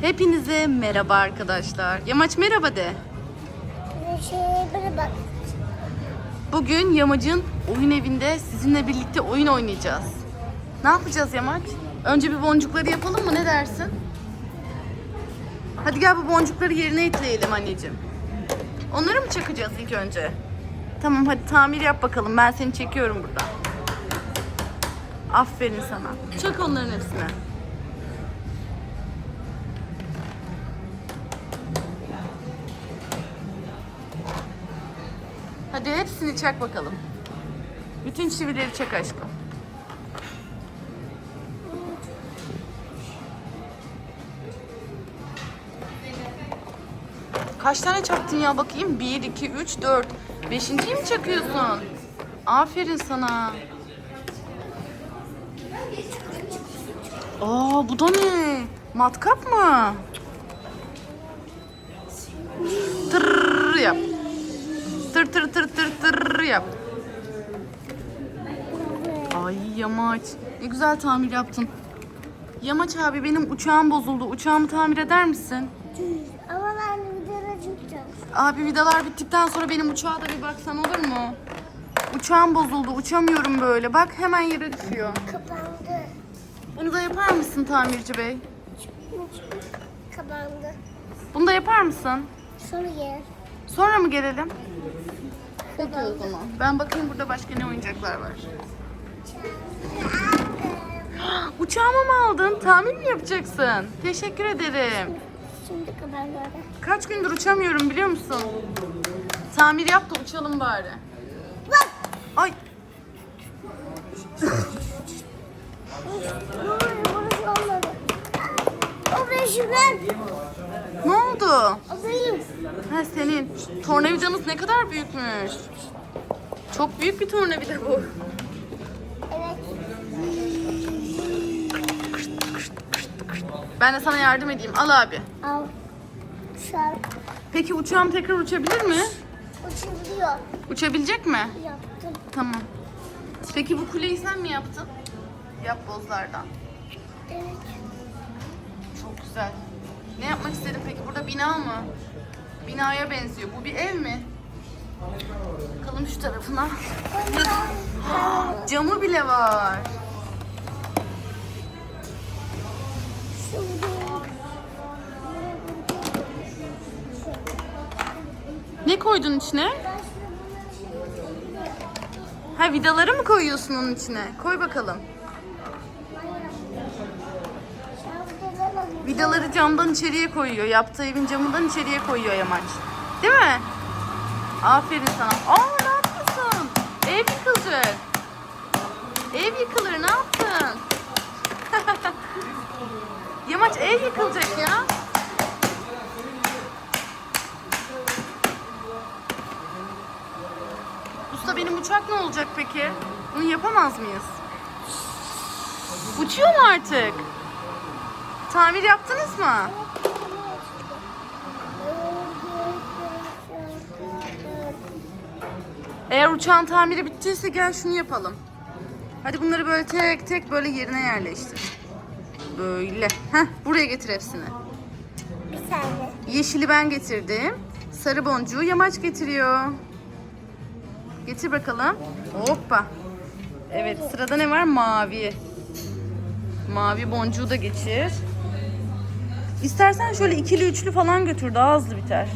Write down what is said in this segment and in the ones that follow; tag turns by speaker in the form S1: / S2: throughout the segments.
S1: Hepinize merhaba arkadaşlar. Yamaç merhaba de.
S2: Bak.
S1: Bugün Yamaç'ın oyun evinde sizinle birlikte oyun oynayacağız. Ne yapacağız Yamaç? Önce bir boncukları yapalım mı? Ne dersin? Hadi gel bu boncukları yerine ekleyelim anneciğim. Onları mı çakacağız ilk önce? Tamam hadi tamir yap bakalım. Ben seni çekiyorum burada. Aferin sana. Çak onların hepsine. Hadi hepsini çak bakalım. Bütün çivileri çak aşkım. Kaç tane çaktın ya bakayım? 1, 2, 3, 4. Beşinciyi mi çakıyorsun? Aferin sana. Aa bu da ne? Matkap mı? Tırrrr yap. Tır tır tır tır tır yap. Ay Yamaç. Ne güzel tamir yaptın. Yamaç abi benim uçağım bozuldu. Uçağımı tamir eder misin?
S2: Ama ben videoda çıkacağım.
S1: Abi vidalar bittikten sonra benim uçağa da bir baksan olur mu? Uçağım bozuldu. Uçamıyorum böyle. Bak hemen yere düşüyor.
S2: Kapandı. Bunu
S1: da yapar mısın tamirci bey?
S2: Kapandı.
S1: Bunu da yapar mısın?
S2: Sonra yer.
S1: Sonra mı gelelim? Peki o zaman. Ben bakayım burada başka ne oyuncaklar var. Uçağımı mı aldın? Tamir mi yapacaksın? Teşekkür ederim.
S2: Şimdi kapandı.
S1: Kaç gündür uçamıyorum biliyor musun? Tamir yap da uçalım bari.
S2: Bak.
S1: Ay
S2: Ne oluyor? Burası olmadı. Beşimden.
S1: ne oldu?
S2: O benim.
S1: Ha senin. Tornavidanız ne kadar büyükmüş. Çok büyük bir tornavida bu.
S2: Evet.
S1: Ben de sana yardım edeyim. Al abi.
S2: Al. Şarkı.
S1: Peki uçağım tekrar uçabilir mi?
S2: Uçabiliyor.
S1: Uçabilecek mi?
S2: Yaptım.
S1: Tamam. Peki bu kuleyi sen mi yaptın? Yap bozlardan.
S2: Evet.
S1: Güzel. Ne yapmak istedin peki? Burada bina mı? Binaya benziyor. Bu bir ev mi? Bakalım şu tarafına. Camı bile var. Ne koydun içine? Ha vidaları mı koyuyorsun onun içine? Koy bakalım. Vidaları camdan içeriye koyuyor. Yaptığı evin camından içeriye koyuyor Yamaç. Değil mi? Aferin sana. Aa ne yapıyorsun? Ev yıkılacak. Ev yıkılır ne yaptın? Yamaç ev yıkılacak ya. Usta benim uçak ne olacak peki? Bunu yapamaz mıyız? Uçuyor mu artık? Tamir yaptınız mı? Eğer uçağın tamiri bittiyse gel şunu yapalım. Hadi bunları böyle tek tek böyle yerine yerleştir. Böyle. Heh, buraya getir hepsini.
S2: Bir saniye.
S1: Yeşili ben getirdim. Sarı boncuğu yamaç getiriyor. Getir bakalım. Hoppa. Evet sırada ne var? Mavi. Mavi boncuğu da geçir. İstersen şöyle ikili üçlü falan götür daha hızlı biter.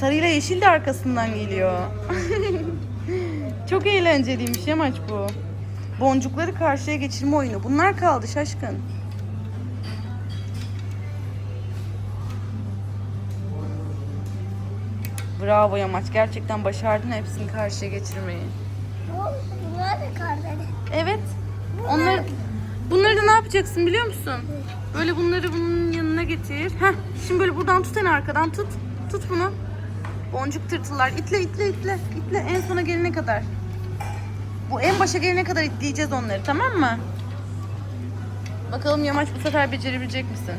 S1: Sarıyla yeşil de arkasından geliyor. Çok eğlenceliymiş yamaç bu. Boncukları karşıya geçirme oyunu. Bunlar kaldı şaşkın. Bravo Yamaç. Gerçekten başardın hepsini karşıya geçirmeyi.
S2: Bu, bunlar da karları.
S1: Evet. Onları, bunları da ne yapacaksın biliyor musun? Böyle bunları bunun yanına getir. Heh. Şimdi böyle buradan tut en arkadan tut. Tut bunu. Boncuk tırtıllar. İtle itle itle. İtle en sona gelene kadar. Bu en başa gelene kadar itleyeceğiz onları tamam mı? Bakalım Yamaç bu sefer becerebilecek misin?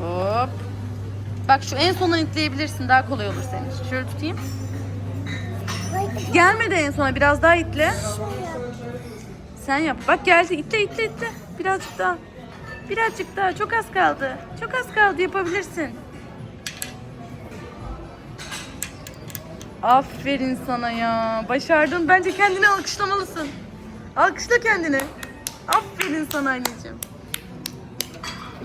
S1: Hop. Bak şu en sondan itleyebilirsin. Daha kolay olur senin için. Şöyle tutayım. Gelmedi en sona. Biraz daha itle. Sen yap. Bak geldi. İtle itle itle. Birazcık daha. Birazcık daha çok az kaldı. Çok az kaldı yapabilirsin. Aferin sana ya. Başardın. Bence kendini alkışlamalısın. Alkışla kendini. Aferin sana anneciğim.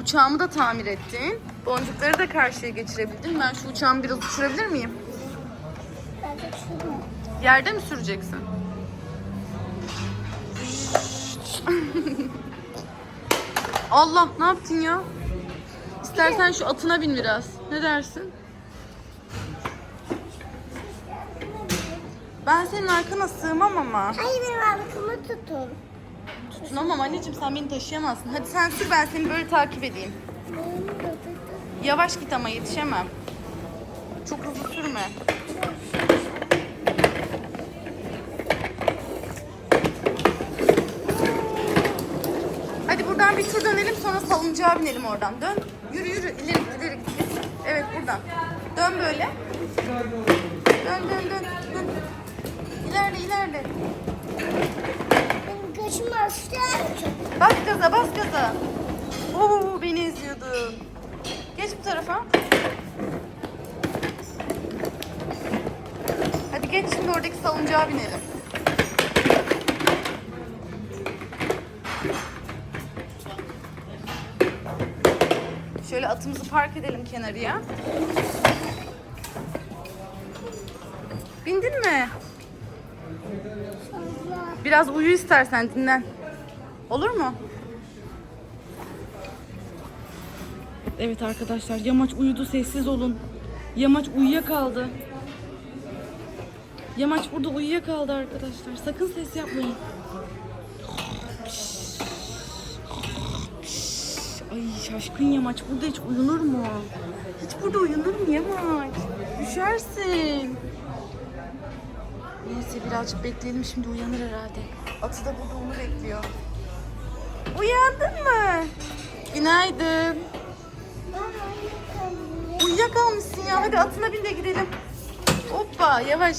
S1: Uçağımı da tamir ettin. Boncukları da karşıya geçirebildin. Ben şu uçağımı biraz uçurabilir miyim?
S2: Ben de şunu.
S1: Yerde mi süreceksin? Allah ne yaptın ya? İstersen şu atına bin biraz. Ne dersin? Ben senin arkana sığmam ama.
S2: Hayır benim arkamı tutun.
S1: Tutunamam anneciğim sen beni taşıyamazsın. Hadi sen sür ben seni böyle takip edeyim. Yavaş git ama yetişemem. Çok hızlı sürme. Bir tur dönelim sonra salıncağa binelim oradan. Dön. Yürü yürü ileri ileri git. Evet buradan. Dön böyle. Dön dön dön. dön. İlerle ilerle.
S2: Benim kaşım açtı.
S1: Bas gaza bas gaza. Oo beni eziyordun. Geç bu tarafa. Hadi geç şimdi oradaki salıncağa binelim. Şöyle atımızı park edelim kenarıya. Bindin mi? Biraz uyu istersen dinlen. Olur mu? Evet arkadaşlar Yamaç uyudu sessiz olun. Yamaç uyuyakaldı. Yamaç burada uyuyakaldı arkadaşlar. Sakın ses yapmayın. Ay şaşkın Yamaç burada hiç uyunur mu? Hiç burada uyunur mu Yamaç? Düşersin. Neyse birazcık bekleyelim şimdi uyanır herhalde. Atı da burada onu bekliyor. Uyandın mı? Günaydın. Uyuyakalmışsın ya. Hadi atına bin de gidelim. Hoppa yavaş.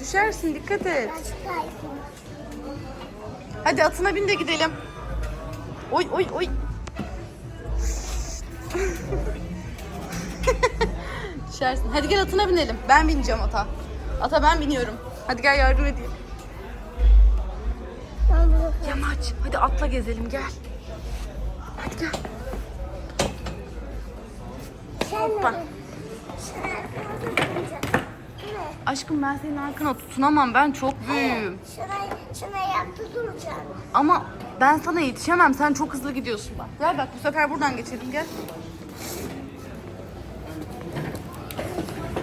S1: Düşersin dikkat et. Hadi atına bin de gidelim. Oy oy oy. Düşersin. Hadi gel atına binelim. Ben bineceğim ata. Ata ben biniyorum. Hadi gel yardım edeyim. Yamaç hadi atla gezelim gel. Hadi gel. Hoppa. Aşkım ben senin arkana tutunamam. Ben çok büyüğüm.
S2: Şuna, şuna yaptı duracağım.
S1: Ama ben sana yetişemem. Sen çok hızlı gidiyorsun bak. Gel bak bu sefer buradan geçelim gel.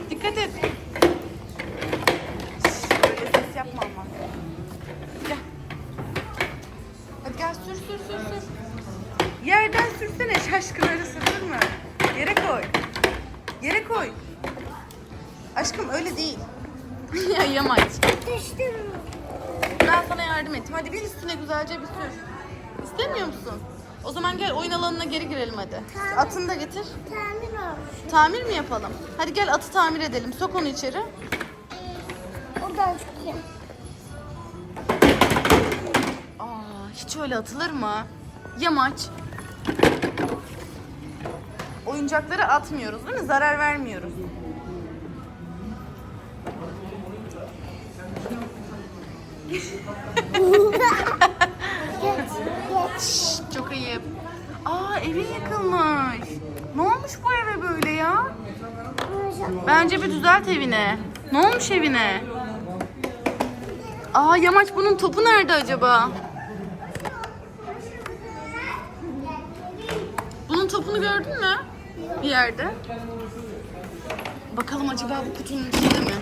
S1: Dikkat et. Böyle ses yapma ama. Gel. Hadi gel sür sür sür sür. Yerden sürsene şaşkın öyle sürülür mü? Yere koy. Yere koy. Aşkım öyle değil. ya yamaç.
S2: Düştüm.
S1: Ben sana yardım ettim. Hadi bir üstüne güzelce bir sür. İstemiyor musun? O zaman gel oyun alanına geri girelim hadi.
S2: Tamam.
S1: Atını da getir.
S2: Tamir olmuş.
S1: Tamir mi yapalım? Hadi gel atı tamir edelim. Sok onu içeri.
S2: Oradan çıkayım.
S1: Aa, hiç öyle atılır mı? Yamaç. Oyuncakları atmıyoruz değil mi? Zarar vermiyoruz. Çok ayıp. Aa evin yıkılmış. Ne olmuş bu eve böyle ya? Bence bir düzelt evine. Ne olmuş evine? Aa Yamaç bunun topu nerede acaba? Bunun topunu gördün mü? Bir yerde. Bakalım acaba bu kutunun içinde mi?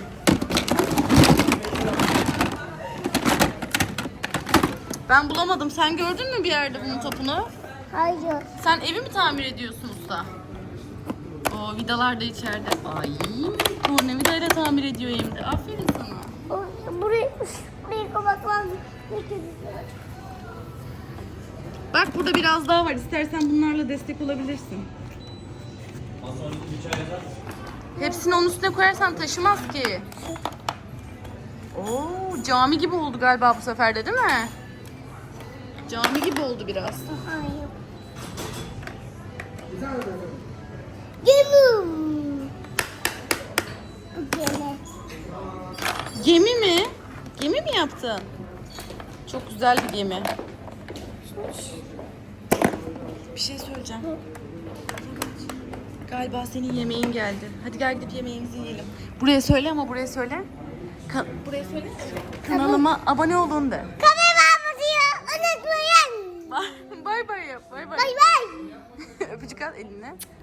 S1: Ben bulamadım. Sen gördün mü bir yerde bunun topunu?
S2: Hayır.
S1: Sen evi mi tamir ediyorsun usta? O vidalar da içeride. Ay, tornavidayla tamir ediyor evde. Aferin sana.
S2: Burayı, burayı kapatmam.
S1: Bak burada biraz daha var. İstersen bunlarla destek olabilirsin. Hepsini onun üstüne koyarsan taşımaz ki. Oo, cami gibi oldu galiba bu sefer de değil mi? Cami gibi oldu biraz.
S2: Gemi. Gemi
S1: mi? Gemi mi yaptın? Çok güzel bir gemi. Bir şey söyleyeceğim. Galiba senin yemeğin geldi. Hadi gel gidip yemeğimizi yiyelim. Buraya söyle ama buraya söyle. Ka- buraya söyle. Kanalıma abone olun de. Eline.